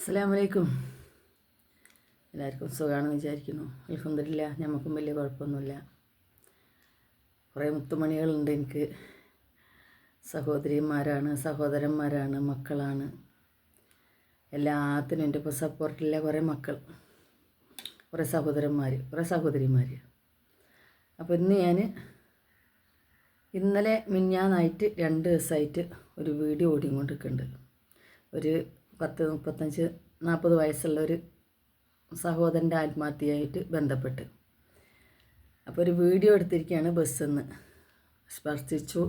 അസ്സലാമലൈക്കും. എല്ലാവർക്കും സുഖമാണെന്ന് വിചാരിക്കുന്നു. അലഹമില്ല നമുക്കും വലിയ കുഴപ്പമൊന്നുമില്ല. കുറേ മുത്തുമണികളുണ്ട് എനിക്ക്. സഹോദരിമാരാണ് സഹോദരന്മാരാണ് മക്കളാണ്. എല്ലാത്തിനും എന്റെ ഇപ്പോൾ സപ്പോർട്ടില്ല കുറേ മക്കൾ. കുറേ സഹോദരന്മാർ കുറേ സഹോദരിമാർ അപ്പോൾ ഇന്ന് ഞാൻ ഇന്നലെ മിഞ്ഞാന്നായിട്ട് രണ്ട് ദിവസമായിട്ട് ഒരു വീഡിയോ ഓടിക്കൊണ്ടിരിക്കുന്നുണ്ട്. ഒരു പത്ത് മുപ്പത്തഞ്ച് നാൽപ്പത് വയസ്സുള്ള ഒരു സഹോദരന്റെ ആത്മഹത്യയായിട്ട് ബന്ധപ്പെട്ട്. അപ്പോൾ ഒരു വീഡിയോ എടുത്തിരിക്കുകയാണ് ബസ്സിൽ നിന്ന് സ്പർശിച്ചു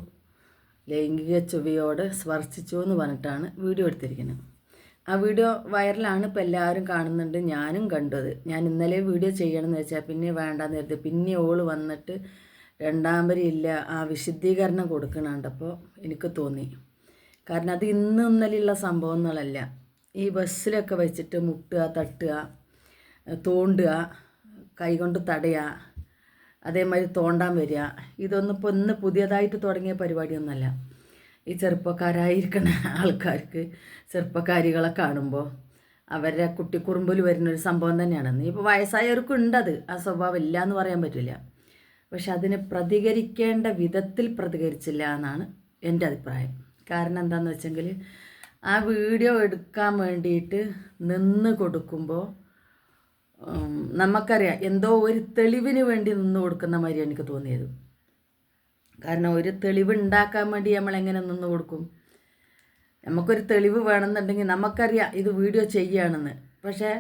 ലൈംഗിക ചുവയോട് സ്പർശിച്ചു എന്ന് പറഞ്ഞിട്ടാണ് വീഡിയോ എടുത്തിരിക്കുന്നത്. ആ വീഡിയോ വൈറലാണ് ഇപ്പോൾ എല്ലാവരും കാണുന്നുണ്ട് ഞാനും കണ്ടത് ഞാൻ ഇന്നലെ വീഡിയോ ചെയ്യണമെന്ന് വെച്ചാൽ പിന്നെ വേണ്ടാന്ന് കരുതി. പിന്നെ ഓൾ വന്നിട്ട് രണ്ടാം ഇല്ല ആ വിശുദ്ധീകരണം കൊടുക്കണുണ്ടപ്പോൾ എനിക്ക് തോന്നി. കാരണം അത് ഇന്ന് ഇന്നലെയുള്ള സംഭവങ്ങളല്ല. ഈ ബസ്സിലൊക്കെ വെച്ചിട്ട് മുട്ടുക തട്ടുക തോണ്ടുക കൈകൊണ്ട് തടയുക അതേമാതിരി തോണ്ടാൻ വരിക. ഇതൊന്നും ഇപ്പോൾ ഇന്ന് പുതിയതായിട്ട് തുടങ്ങിയ പരിപാടിയൊന്നുമല്ല. ഈ ചെറുപ്പക്കാരായിരിക്കുന്ന ആൾക്കാർക്ക് ചെറുപ്പക്കാരികളെ കാണുമ്പോൾ അവരുടെ കുട്ടിക്കുറുമ്പിൽ വരുന്നൊരു സംഭവം തന്നെയാണ്. ഇപ്പോൾ വയസ്സായവർക്കും ഉണ്ടത്. ആ സ്വഭാവം ഇല്ല എന്ന് പറയാൻ പറ്റില്ല. പക്ഷെ അതിന് പ്രതികരിക്കേണ്ട വിധത്തിൽ പ്രതികരിച്ചില്ല എന്നാണ് എന്റെ അഭിപ്രായം. കാരണം എന്താണെന്ന് വെച്ചെങ്കിൽ ആ വീഡിയോ എടുക്കാൻ വേണ്ടിയിട്ട് നിന്ന് കൊടുക്കുമ്പോൾ നമുക്കറിയാം എന്തോ ഒരു തെളിവിന് വേണ്ടി നിന്ന് കൊടുക്കുന്ന മാതിരി എനിക്ക് തോന്നിയത്. കാരണം ഒരു തെളിവ് ഉണ്ടാക്കാൻ വേണ്ടി നമ്മൾ എങ്ങനെ നിന്ന് കൊടുക്കും? നമുക്കൊരു തെളിവ് വേണമെന്നുണ്ടെങ്കിൽ നമുക്കറിയാം ഇത് വീഡിയോ ചെയ്യുകയാണെന്ന് പക്ഷേ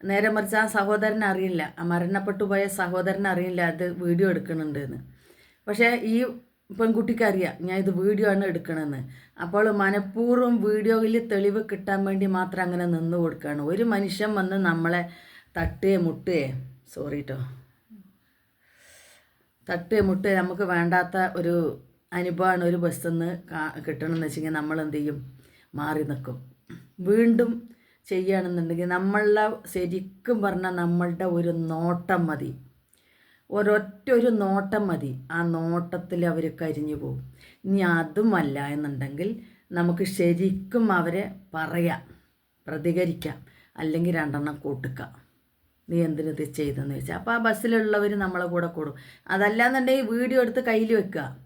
നേരെ മറിച്ച് ആ സഹോദരൻ അറിയില്ല. ആ മരണപ്പെട്ടു പോയ സഹോദരൻ അറിയില്ല അത് വീഡിയോ എടുക്കുന്നുണ്ടെന്ന് പക്ഷേ ഈ പെൺകുട്ടിക്ക് അറിയാം ഞാൻ ഇത് വീഡിയോ ആണ് എടുക്കണമെന്ന് അപ്പോൾ മനഃപൂർവം വീഡിയോയിൽ തെളിവ് കിട്ടാൻ വേണ്ടി മാത്രം അങ്ങനെ നിന്ന് കൊടുക്കുകയാണ് ഒരു മനുഷ്യൻ വന്ന് നമ്മളെ തട്ടേ മുട്ടേ സോറി കേട്ടോ മുട്ടേ മുട്ട് നമുക്ക് വേണ്ടാത്ത ഒരു അനുഭവമാണ് ഒരു ബസ്സിൽ നിന്ന് കിട്ടണമെന്ന് വെച്ചെങ്കിൽ നമ്മൾ എന്ത് ചെയ്യും? മാറി നിൽക്കും. വീണ്ടും ചെയ്യുകയാണെന്നുണ്ടെങ്കിൽ നമ്മളെ ശരിക്കും പറഞ്ഞാൽ നമ്മളുടെ ഒരു നോട്ടം മതി. ഒരൊറ്റ ഒരു നോട്ടം മതി. ആ നോട്ടത്തിൽ അവർ കരിഞ്ഞു പോകും. ഇനി അതുമല്ല എന്നുണ്ടെങ്കിൽ നമുക്ക് ശരിക്കും അവരെ പറയാം. പ്രതികരിക്കാം. അല്ലെങ്കിൽ രണ്ടെണ്ണം കൂട്ടിക്കാം. നീ എന്തിനത് ചെയ്തെന്ന് ചോദിച്ചാൽ അപ്പോൾ ആ ബസ്സിലുള്ളവർ നമ്മളെ കൂടെ കൂടും. അതല്ലാന്നുണ്ടെങ്കിൽ വീഡിയോ എടുത്ത് കയ്യിൽ വെക്കുക.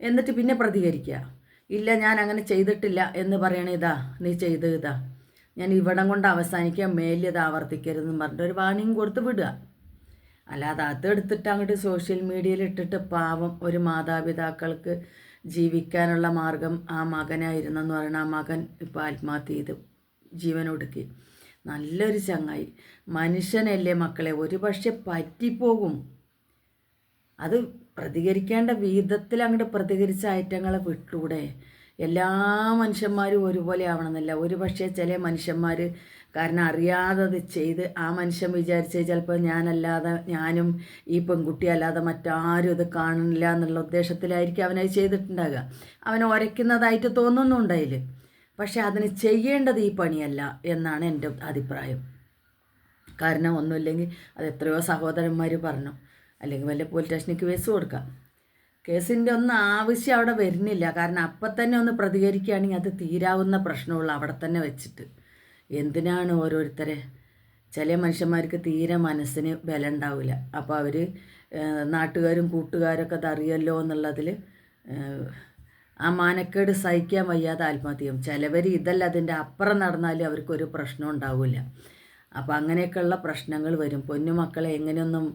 എന്നിട്ട് പിന്നെ പ്രതികരിക്കുക. ഇല്ല ഞാൻ അങ്ങനെ ചെയ്തിട്ടില്ല എന്ന് പറയണേ ഇതാ നീ ചെയ്ത് ഇതാ. ഞാൻ ഇവിടം കൊണ്ട് അവസാനിക്കുക മേലിയത് ആവർത്തിക്കരുതെന്ന് പറഞ്ഞിട്ട് ഒരു വാണിങ് കൊടുത്ത് വിടുക. അല്ലാതെ അതെടുത്തിട്ട് അങ്ങോട്ട് സോഷ്യൽ മീഡിയയിൽ ഇട്ടിട്ട് പാവം ഒരു മാതാപിതാക്കൾക്ക് ജീവിക്കാനുള്ള മാർഗം ആ മകനായിരുന്നെന്ന് പറയുന്ന ആ മകൻ ഇപ്പോൾ ആത്മഹത്യ ചെയ്ത് ജീവനൊടുക്കി നല്ലൊരു ചങ്ങായി. മനുഷ്യനല്ലേ മക്കളെ? ഒരു പക്ഷെ പറ്റിപ്പോകും. അത് പ്രതികരിക്കേണ്ട വിധത്തിൽ അങ്ങോട്ട് പ്രതികരിച്ച ഐറ്റങ്ങളെ വിട്ടൂടെ. എല്ലാ മനുഷ്യന്മാരും ഒരുപോലെ ആവണമെന്നില്ല. ഒരു പക്ഷേ ചില മനുഷ്യന്മാർ കാരണം അറിയാതെ അത് ചെയ്ത് ആ മനുഷ്യൻ വിചാരിച്ച് ചിലപ്പോൾ ഞാനല്ലാതെ ഞാനും ഈ പെൺകുട്ടി അല്ലാതെ മറ്റാരും ഇത് കാണില്ല എന്നുള്ള ഉദ്ദേശത്തിലായിരിക്കും അവനത് ചെയ്തിട്ടുണ്ടാകുക അവൻ ഉരയ്ക്കുന്നതായിട്ട് അതിൽ പക്ഷെ അതിന് ചെയ്യേണ്ടത് ഈ പണിയല്ല എന്നാണ് എന്റെ അഭിപ്രായം. കാരണം ഒന്നുമില്ലെങ്കിൽ അത് എത്രയോ സഹോദരന്മാർ പറഞ്ഞു. അല്ലെങ്കിൽ വല്ല പോലീസ് സ്റ്റേഷനിലേക്ക് കേസ് കൊടുക്കാം. കേസിന്റെ ഒന്നും ആവശ്യം അവിടെ വരുന്നില്ല. കാരണം അപ്പം തന്നെ ഒന്ന് പ്രതികരിക്കുകയാണെങ്കിൽ അത് തീരാവുന്ന പ്രശ്നമുള്ളൂ അവിടെ തന്നെ വെച്ചിട്ട്. എന്തിനാണ് ഓരോരുത്തരെ? ചില മനുഷ്യന്മാർക്ക് തീരെ മനസ്സിന് ബലം ഉണ്ടാവില്ല അപ്പോൾ അവർ നാട്ടുകാരും കൂട്ടുകാരൊക്കെ അതറിയല്ലോ എന്നുള്ളതിൽ ആ മാനക്കേട് സഹിക്കാൻ വയ്യാതെ ആത്മഹത്യ ചിലവർ ഇതല്ല അതിന്റെ അപ്പുറം നടന്നാലും അവർക്കൊരു പ്രശ്നം ഉണ്ടാവില്ല. അപ്പോൾ അങ്ങനെയൊക്കെയുള്ള പ്രശ്നങ്ങൾ വരും. പൊന്നുമക്കളെ എങ്ങനെയൊന്നും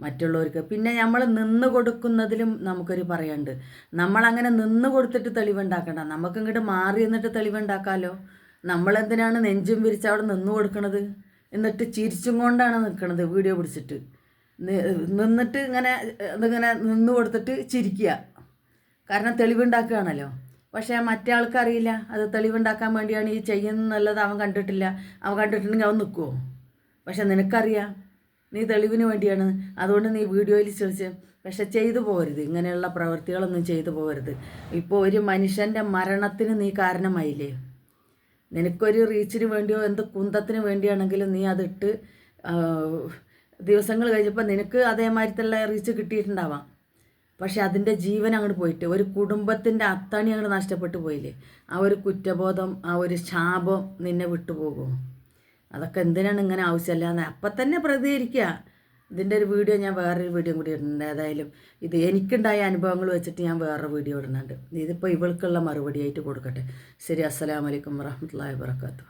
മറ്റുള്ളവർക്ക് പിന്നെ നമ്മൾ നിന്ന് കൊടുക്കുന്നതിലും നമുക്കൊരു പറയാണ്ട്. നമ്മളങ്ങനെ നിന്ന് കൊടുത്തിട്ട് തെളിവുണ്ടാക്കണ്ട. നമുക്കിങ്ങോട്ട് മാറി നിന്നിട്ട് തെളിവുണ്ടാക്കാമല്ലോ നമ്മളെന്തിനാണ് നെഞ്ചും വിരിച്ച് അവിടെ നിന്ന് കൊടുക്കണത്? എന്നിട്ട് ചിരിച്ചും കൊണ്ടാണ് നിൽക്കണത് വീഡിയോ പിടിച്ചിട്ട്. നിന്നിട്ട് ഇങ്ങനെ ഇതിങ്ങനെ നിന്ന് കൊടുത്തിട്ട് ചിരിക്കുക. കാരണം തെളിവുണ്ടാക്കുകയാണല്ലോ. പക്ഷേ മറ്റേ ആൾക്കറിയില്ല. അത് തെളിവുണ്ടാക്കാൻ വേണ്ടിയാണ് ഈ ചെയ്യുന്നുള്ളത് അവൻ കണ്ടിട്ടില്ല. അവൻ കണ്ടിട്ടുണ്ടെങ്കിൽ അവൻ നിൽക്കുമോ പക്ഷെ നിനക്കറിയാം. നീ തെളിവിന് വേണ്ടിയാണ്. അതുകൊണ്ട് നീ വീഡിയോയിൽ ചോദിച്ച് പക്ഷെ ചെയ്തു പോകരുത് ഇങ്ങനെയുള്ള പ്രവൃത്തികളൊന്നും ചെയ്തു പോകരുത് ഇപ്പോൾ ഒരു മനുഷ്യന്റെ മരണത്തിന് നീ കാരണമായില്ലേ? നിനക്കൊരു റീച്ചിന് വേണ്ടിയോ എന്ത് കുന്തത്തിന് വേണ്ടിയാണെങ്കിലും നീ അതിട്ട് ദിവസങ്ങൾ കഴിഞ്ഞപ്പോൾ നിനക്ക് അതേമാതിരിത്തുള്ള റീച്ച് കിട്ടിയിട്ടുണ്ടാവാം. പക്ഷെ അതിന്റെ ജീവൻ അങ്ങോട്ട് പോയിട്ട് ഒരു കുടുംബത്തിന്റെ അത്താണി അങ്ങോട്ട് നഷ്ടപ്പെട്ടു പോയില്ലേ? ആ ഒരു കുറ്റബോധം ആ ഒരു ശാപം നിന്നെ വിട്ടുപോകുമോ അതൊക്കെ എന്തിനാണ് ഇങ്ങനെ ആവശ്യമില്ലാന്ന്? അപ്പം തന്നെ പ്രതികരിക്കുക ഇതിന്റെ ഒരു വീഡിയോ ഞാൻ വേറൊരു വീഡിയോ കൂടി ഇടുന്നുണ്ട്. ഏതായാലും ഇത് എനിക്കുണ്ടായ അനുഭവങ്ങൾ വെച്ചിട്ട് ഞാൻ വേറെ വീഡിയോ ഇടുന്നുണ്ട്. ഇതിപ്പോൾ ഇവൾക്കുള്ള മറുപടി ആയിട്ട് കൊടുക്കട്ടെ. ശരി അസ്സലാമലൈക്കും വറഹമുല്ലാ വാബർക്കാത്തു